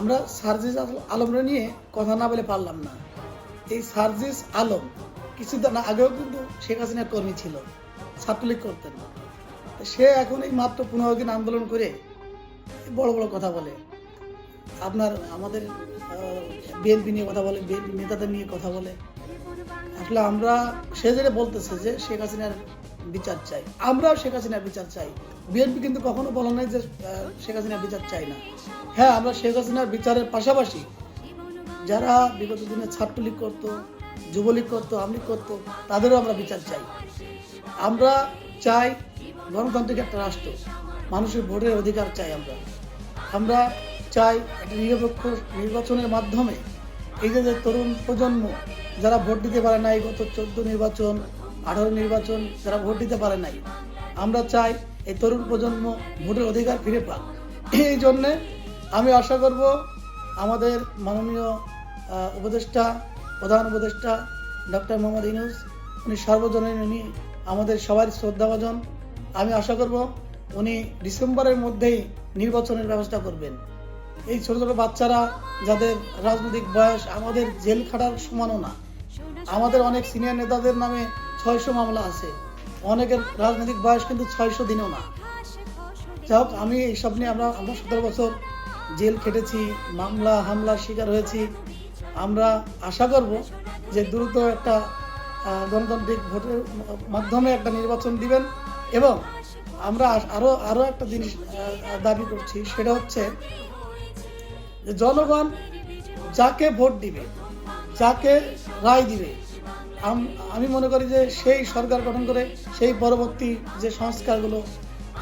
আমরা সার্জিস আলমরা নিয়ে কথা না বলে পারলাম না। এই সার্জিস আলম কিছুদিন আগেও কিন্তু শেখ হাসিনার কর্মী ছিল, ছাত্রলীগ করতেন। সে এখন এই মাত্র পনেরো দিন আন্দোলন করে বড় বড় কথা বলে। আপনার আমাদের বিএনপি নিয়ে কথা বলে, বিএনপি নেতাদের নিয়ে কথা বলে। আসলে আমরা সে যেটা বলতেছে যে শেখ হাসিনার বিচার চাই। আমরাও শেখ হাসিনার বিচার চাই। বিএনপি কিন্তু কখনো বলা নাই যে শেখ হাসিনার বিচার চাই না। হ্যাঁ আমরা শেখ হাসিনার বিচারের পাশাপাশি যারা বিগত দিনে ছাত্রলীগ করতো, যুবলীগ করতো, আমলীগ করতো, তাদেরও আমরা বিচার চাই। আমরা চাই গণতান্ত্রিক একটা রাষ্ট্র। মানুষের ভোটের অধিকার চাই আমরা। আমরা চাই একটা নিরপেক্ষ নির্বাচনের মাধ্যমে এই যে তরুণ প্রজন্ম, যারা ভোট দিতে পারে নাই গত চোদ্দ নির্বাচন আঠারো নির্বাচন যারা ভোট দিতে পারে নাই, আমরা চাই এই তরুণ প্রজন্ম ভোটের অধিকার ফিরে পাক। এই জন্যে আমি আশা করব আমাদের মাননীয় উপদেষ্টা, প্রধান উপদেষ্টা ডক্টর মোহাম্মদ ইনুস উনি সর্বজনীন, উনি আমাদের সবার শ্রদ্ধাভাজন। আমি আশা করব উনি ডিসেম্বরের মধ্যেই নির্বাচনের ব্যবস্থা করবেন। এই ছোট ছোট বাচ্চারা যাদের রাজনৈতিক বয়স আমাদের জেল খাটার সমানও না। আমাদের অনেক সিনিয়র নেতাদের নামে ছয়শো মামলা আছে। অনেকের রাজনৈতিক বয়স কিন্তু ছয়শো দিনও না। যাই হোক, আমি এইসব নিয়ে আমরা আমরা সতেরো বছর জেল খেটেছি, মামলা, হামলার শিকার হয়েছি। আমরা আশা করব যে দ্রুত একটা গণতান্ত্রিক ভোটের মাধ্যমে একটা নির্বাচন দিবেন এবং আমরা আরও আরও একটা জিনিস দাবি করছি, সেটা হচ্ছে জনগণ যাকে ভোট দিবে, যাকে রায় দিবে আম- মনে করি যে সেই সরকার গঠন করে সেই পরবর্তী যে সংস্কারগুলো,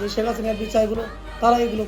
যে শেখ হাসিনার বিচারগুলো, তারা এগুলো